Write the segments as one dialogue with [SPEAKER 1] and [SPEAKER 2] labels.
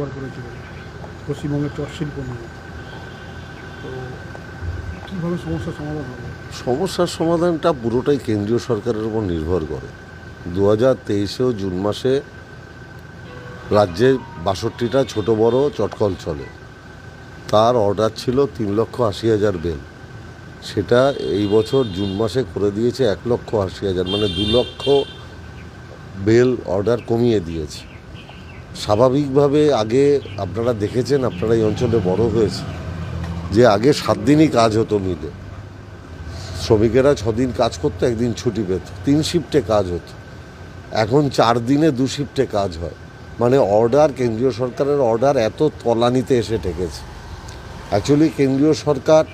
[SPEAKER 1] নির্ভর করেছিল। পশ্চিমবঙ্গের চট শিল্প নিয়ে। তো কীভাবে সমস্যার সমাধান হবে?
[SPEAKER 2] সমস্যার সমাধানটা পুরোটাই কেন্দ্রীয় সরকারের উপর নির্ভর করে। দু হাজার তেইশেও জুন মাসে রাজ্যে বাষট্টিটা ছোট বড় চটকল চলে। তার অর্ডার ছিল তিন লক্ষ আশি হাজার বেল। সেটা এই বছর জুন মাসে করে দিয়েছে এক লক্ষ আশি হাজার মানে দু লক্ষ বেল অর্ডার কমিয়ে দিয়েছে। স্বাভাবিকভাবে আগে আপনারা দেখেছেন আপনারা এই অঞ্চলে বড় হয়েছে যে আগে সাত দিনই কাজ হতো মিলে শ্রমিকেরা ছদিন কাজ করতো একদিন ছুটি পেত তিন শিফটে কাজ হতো এখন চার দিনে দু শিফটে কাজ হয় মানে অর্ডার কেন্দ্রীয় সরকারের অর্ডার এত তলানিতে এসে ঠেকেছে অ্যাকচুয়ালি কেন্দ্রীয় সরকার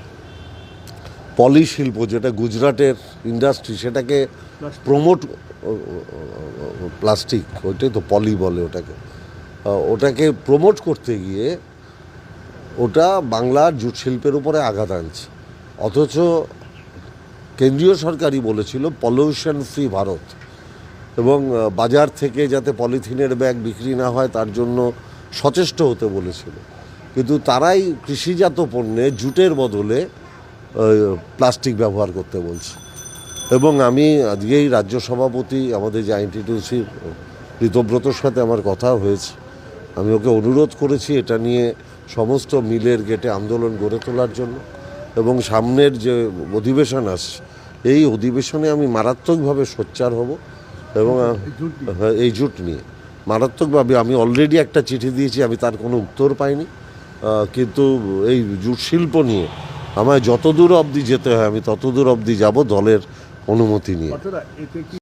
[SPEAKER 2] পলি শিল্প যেটা গুজরাটের ইন্ডাস্ট্রি সেটাকে প্রমোট প্লাস্টিক ওইটাই তো পলি বলে ওটাকে ওটাকে প্রমোট করতে গিয়ে ওটা বাংলার জুট শিল্পের উপরে আঘাত আনছে। অথচ কেন্দ্রীয় সরকারই বলেছিল পলিউশন ফ্রি ভারত। এবং বাজার থেকে যাতে পলিথিনের ব্যাগ বিক্রি না হয়, তার জন্য সচেষ্ট হতে বলেছিল। কিন্তু তারাই কৃষিজাত পণ্যে জুটের বদলে প্লাস্টিক ব্যবহার করতে বলছে। এবং আমি আজকেই রাজ্য সভাপতি, আমাদের যে আইনটিটিউসির ঋতব্রতর সাথে আমার কথা হয়েছে। আমি ওকে অনুরোধ করেছি এটা নিয়ে সমস্ত মিলের গেটে আন্দোলন গড়ে তোলার জন্য। এবং সামনের যে অধিবেশন আসছে এই অধিবেশনে আমি মারাত্মকভাবে সোচ্চার হব এবং
[SPEAKER 1] এই জুট নিয়ে?
[SPEAKER 2] হ্যাঁ, জুট নিয়ে। মারাত্মকভাবে আমি অলরেডি একটা চিঠি দিয়েছি আমি তার কোনো উত্তর পাইনি। কিন্তু এই জুট শিল্প নিয়ে আমায় যত দূর অবধি যেতে হয় আমি তত দূর অবধি যাব দলের অনুমতি নিয়ে।